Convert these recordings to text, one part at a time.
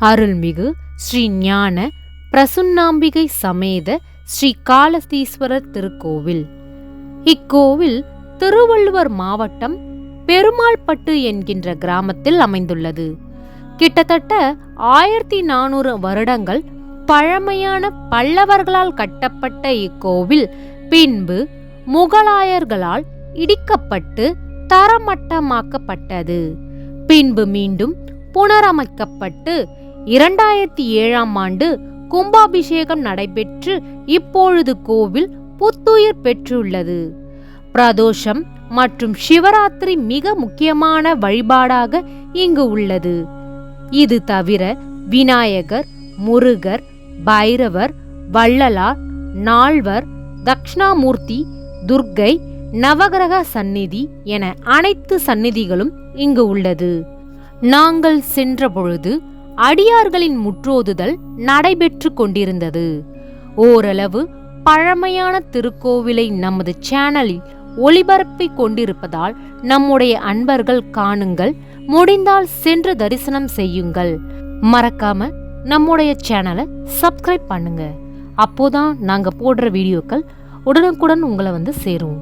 அருள்மிகு ஸ்ரீ ஞான பிரசுன்னாம்பிகை சமேத ஸ்ரீ காலஸ்தீஸ்வரர் திருக்கோவில். இக்கோவில் திருவள்ளுவர் மாவட்டம் பெருமாள்பட்டு என்கின்ற கிராமத்தில் அமைந்துள்ளது. கிட்டத்தட்ட ஆயிரத்தி நானூறு வருடங்கள் பழமையான பல்லவர்களால் கட்டப்பட்ட இக்கோவில் பின்பு முகலாயர்களால் இடிக்கப்பட்டு தரமட்டமாக்கப்பட்டது. பின்பு மீண்டும் புனரமைக்கப்பட்டு இரண்டாயிரத்தி ஏழாம் ஆண்டு கும்பாபிஷேகம் நடைபெற்று இப்பொழுது கோவில் புத்துயிர் பெற்றுள்ளது. பிரதோஷம் மற்றும் சிவராத்திரி மிக முக்கியமான வழிபாடாக இங்கு உள்ளது. இது தவிர விநாயகர் முருகர் பைரவர் வள்ளலார் நால்வர் தக்ஷணாமூர்த்தி துர்க்கை நவகிரக சந்நிதி என அனைத்து சந்நிதிகளும் இங்கு உள்ளது. நாங்கள் சென்றபொழுது அடியார்களின் முற்றோதுதல் நடைபெற்று கொண்டிருந்தது. ஓரளவு பழமையான திருக்கோவிலை நமது சேனலில் ஒளிபரப்பிக் கொண்டிருப்பதால் நம்முடைய அன்பர்கள் காணுங்கள். முடிந்தால் சென்று தரிசனம் செய்யுங்கள். மறக்காம நம்முடைய சேனலை சப்ஸ்கிரைப் பண்ணுங்க. அப்போதான் நாங்கள் போடுற வீடியோக்கள் உடனுக்குடன் உங்களை வந்து சேரும்.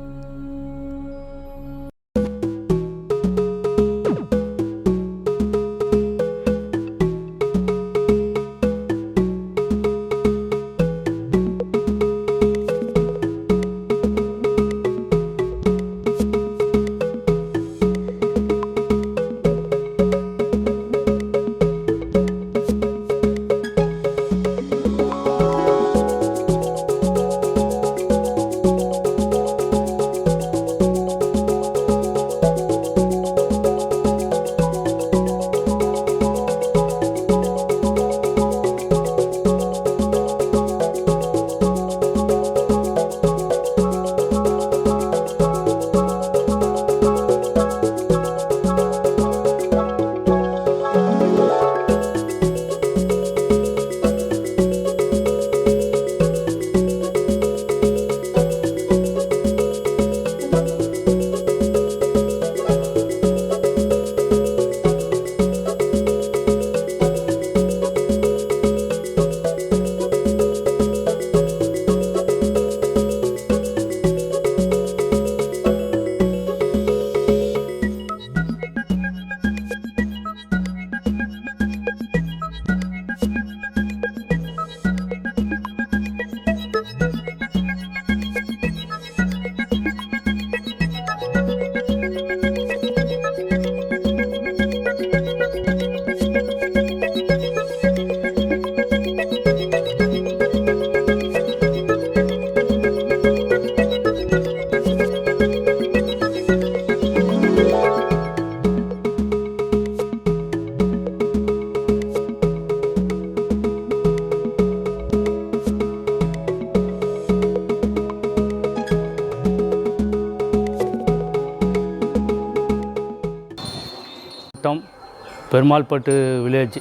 பெருமாள்பட்டு வில்லேஜ்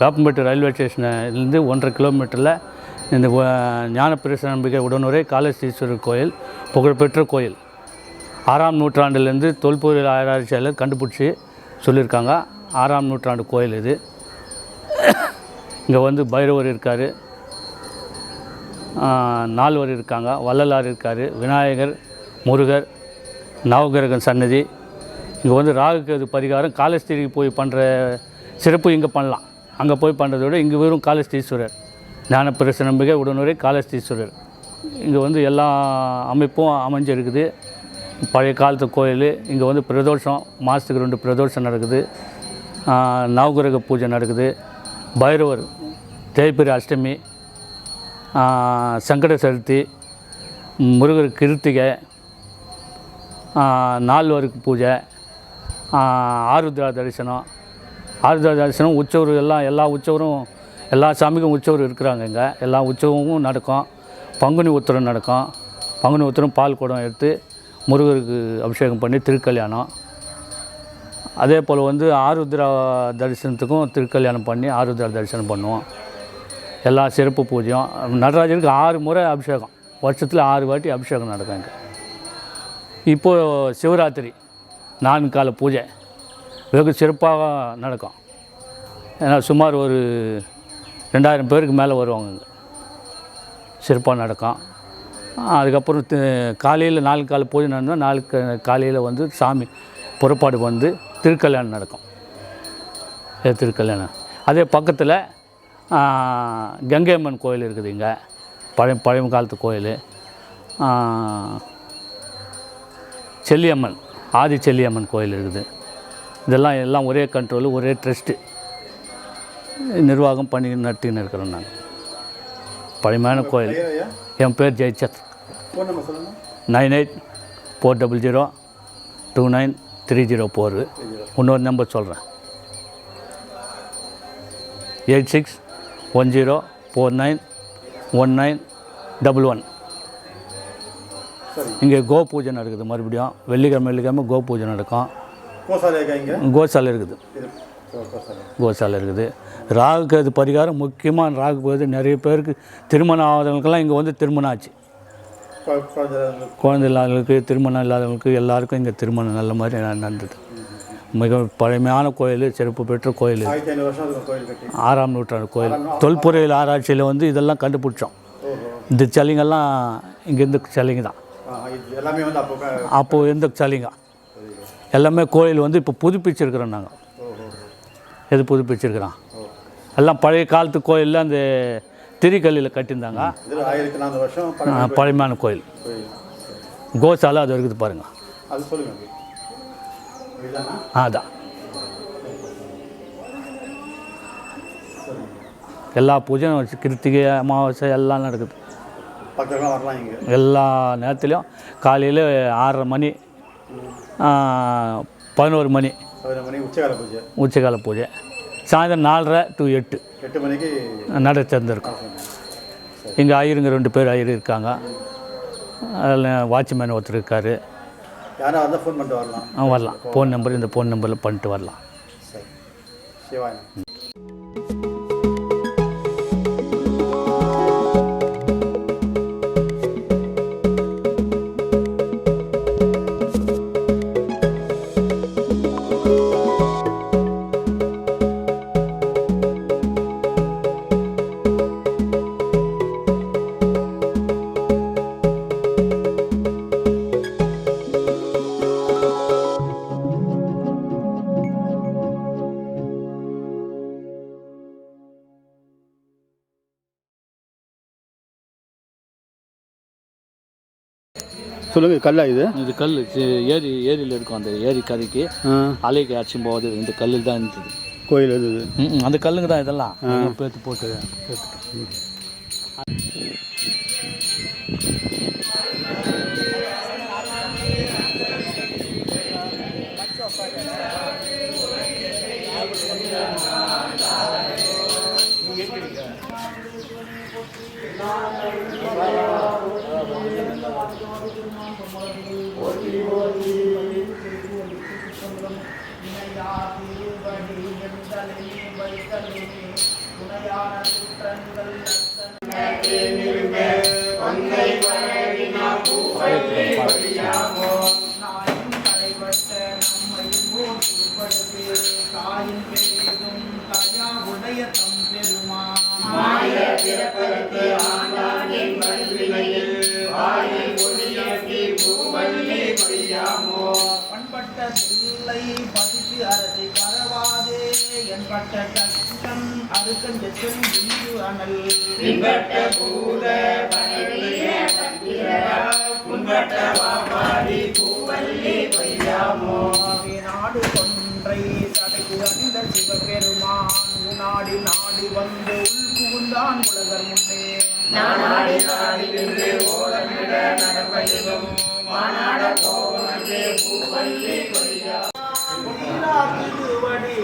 காப்பம்பட்டு ரயில்வே ஸ்டேஷனிலேருந்து ஒன்றரை கிலோமீட்டரில் இந்த ஞானப்பிரச நம்பிக்கை உடனுரை காலஸ்தீஸ்வரர் கோயில் புகழ்பெற்ற கோயில். ஆறாம் நூற்றாண்டுலேருந்து தொல்பொருள் ஆராய்ச்சியாளர் கண்டுபிடிச்சி சொல்லியிருக்காங்க. ஆறாம் நூற்றாண்டு கோயில் இது. இங்கே வந்து பைரவர் இருக்கார். நால்வர் இருக்காங்க. வள்ளலார் இருக்கார். விநாயகர் முருகர் நவகிரகன் சன்னதி இங்கே வந்து ராகுக்கு பரிகாரம். காலஸ்திரிக்கு போய் பண்ணுற சிறப்பு இங்கே பண்ணலாம். அங்கே போய் பண்ணுறதை விட இங்கே வெறும் காலஸ்தீஸ்வரர். ஞானப்பிரச நம்பிக்கை உடனுரை காலஸ்தீஸ்வரர். இங்கே வந்து எல்லா அமைப்பும் அமைஞ்சிருக்குது. பழைய காலத்து கோயில் இங்கே வந்து பிரதோஷம் மாதத்துக்கு ரெண்டு பிரதோஷம் நடக்குது. நவகிரக பூஜை நடக்குது. பைரவர் தேய்பிரி அஷ்டமி சங்கட சதுர்த்தி முருகர் கிருத்திகை நால்வருக்கு பூஜை. ஆருத்ரா தரிசனம். ஆருத்ரா தரிசனம் உற்சவர் எல்லாம் எல்லா உற்சவரும் எல்லா சாமிக்கும் உற்சவர் இருக்கிறாங்க இங்கே. எல்லா உற்சவமும் நடக்கும். பங்குனி உத்திரம் நடக்கும். பங்குனி உத்திரம் பால் குடம் எடுத்து முருகருக்கு அபிஷேகம் பண்ணி திருக்கல்யாணம். அதே போல் வந்து ஆருத்ரா தரிசனத்துக்கும் திருக்கல்யாணம் பண்ணி ஆருத்ரா தரிசனம் பண்ணுவோம். எல்லா சிறப்பு பூஜையும். நடராஜருக்கு ஆறு முறை அபிஷேகம். வருஷத்தில் ஆறு வாட்டி அபிஷேகம் நடக்கும் இங்கே. இப்போது சிவராத்திரி. நான்கு கால பூஜை. வெகு சிறப்பாக நடக்கும். ஏன்னா சுமார் ஒரு ரெண்டாயிரம் பேருக்கு மேலே வருவாங்க இங்கே சிறப்பாக நடக்கும். அதுக்கப்புறம் காலையில் நாலு காலை பூஜை நடந்தால் நாலு காலையில் வந்து சாமி புறப்பாடு வந்து திருக்கல்யாணம் நடக்கும். திருக்கல்யாணம். அதே பக்கத்தில் கங்கையம்மன் கோயில் இருக்குது இங்கே. பழைய பழைய காலத்து கோயில். செல்லியம்மன். ஆதி செல்லியம்மன் கோயில் இருக்குது. இதெல்லாம் எல்லாம் ஒரே கண்ட்ரோலு ஒரே ட்ரஸ்ட்டு நிர்வாகம் பண்ணி நடத்தின்னு இருக்கிறோம் நாங்கள் பழமையான கோயில். என் பேர் ஜெயச்சத். Nine eight four double zero two nine three zero four. இன்னொரு நம்பர் சொல்கிறேன் eight six one zero four nine one nine double one. இங்கே கோ பூஜை நடக்குது. மறுபடியும் வெள்ளிக்கிழமை வெள்ளிக்கிழமை கோ பூஜை நடக்கும். கோசாலை இருக்குது. கோசாலை. இருக்குது. ராகுக்கு அது பரிகாரம் முக்கியமாக ராகு போது நிறைய பேருக்கு திருமணம் ஆகாதவங்களுக்கெல்லாம் இங்கே வந்து திருமணம் ஆச்சு. குழந்தை இல்லாதவங்களுக்கு திருமணம் இல்லாதவங்களுக்கு எல்லாருக்கும் இங்கே திருமணம் நல்ல மாதிரி நடந்தது. மிக பழமையான கோயில் சிறப்பு பெற்ற கோயில் ஆறாம் நூற்றாண்டு கோயில். தொல்பொறியியல் ஆராய்ச்சியில் வந்து இதெல்லாம் கண்டுபிடிச்சோம். இந்த சிலைங்கெல்லாம் இங்கேருந்து சிலைங்க தான். எல்லாமே வந்து அப்போ அப்போது இருந்த சிலைங்க. எல்லாமே கோயில் வந்து இப்போ புதுப்பிச்சிருக்கிறோம் நாங்கள் எது புதுப்பிச்சிருக்கிறோம்? எல்லாம் பழைய காலத்து கோயிலில் அந்த திரிக்கல்லில் கட்டியிருந்தாங்க. பழமையான கோயில். கோசாலை அது இருக்குது பாருங்கள் அதான் எல்லா பூஜையும் வச்சு கிருத்திகை அமாவாசை எல்லாம் நடக்குது. பக்கத்துலாம் வரலாம் இங்கே. எல்லா நேரத்துலையும் காலையில் ஆறரை மணி ஆ, பதினோரு மணி பதினொரு மணி உச்சகால பூஜை. உச்சகால பூஜை. சாயந்தரம் நாலரை டு எட்டு எட்டு மணிக்கு நட திறந்துருக்கும். இங்கே ஐயருங்க ரெண்டு பேர் ஐயர் இருக்காங்க. அதில் வாட்ச்மேன் ஒருத்தர் இருக்கார். இருந்தால் ஃபோன் பண்ணிட்டு வரலாம். வரலாம். ஃபோன் நம்பர் இந்த ஃபோன் நம்பரில் பண்ணிட்டு வரலாம். சரி. சிவாய் சொல்லுங்கள் கல்லா இது? இது கல் ஏரி ஏரியில் இருக்கும் அந்த ஏரி கரைக்கு. அலைக்கு அடிச்சும் போகுது இந்த கல்லில் தான் இருந்தது. கோயில் ம், அந்த கல்லுங்க தான் இதெல்லாம். பேத்து போட்டு பேத்து. பண்பட்ட பிள்ளை பதிக்கு அரசை பரவாது என்பட்ட கஷ்டம் அறுக்கன் செச்சன் இந்து அனல் பின்பட்ட பூத நாடு கொன்றை தடைக்கு அணிந்த சிவபெருமான் நாடி நாடி வந்து உள் புகுந்தான் உலகர் முன்னே நாடி நாடி நின்று ஓலமிட நடப்பதிலும் மாநாட பூவல்லி திருவடி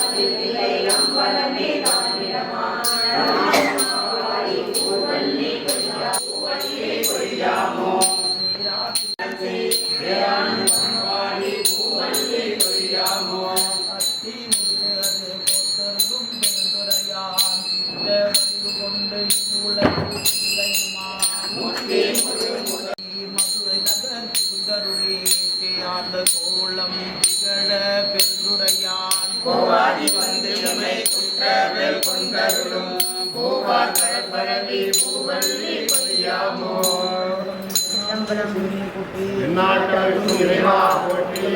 வைத்திருக்கிறார் அம்பலமே தருளும் பூவா கடற்பரவி பூவல்லி பொழியாமோ போற்றி இறைவா போற்றி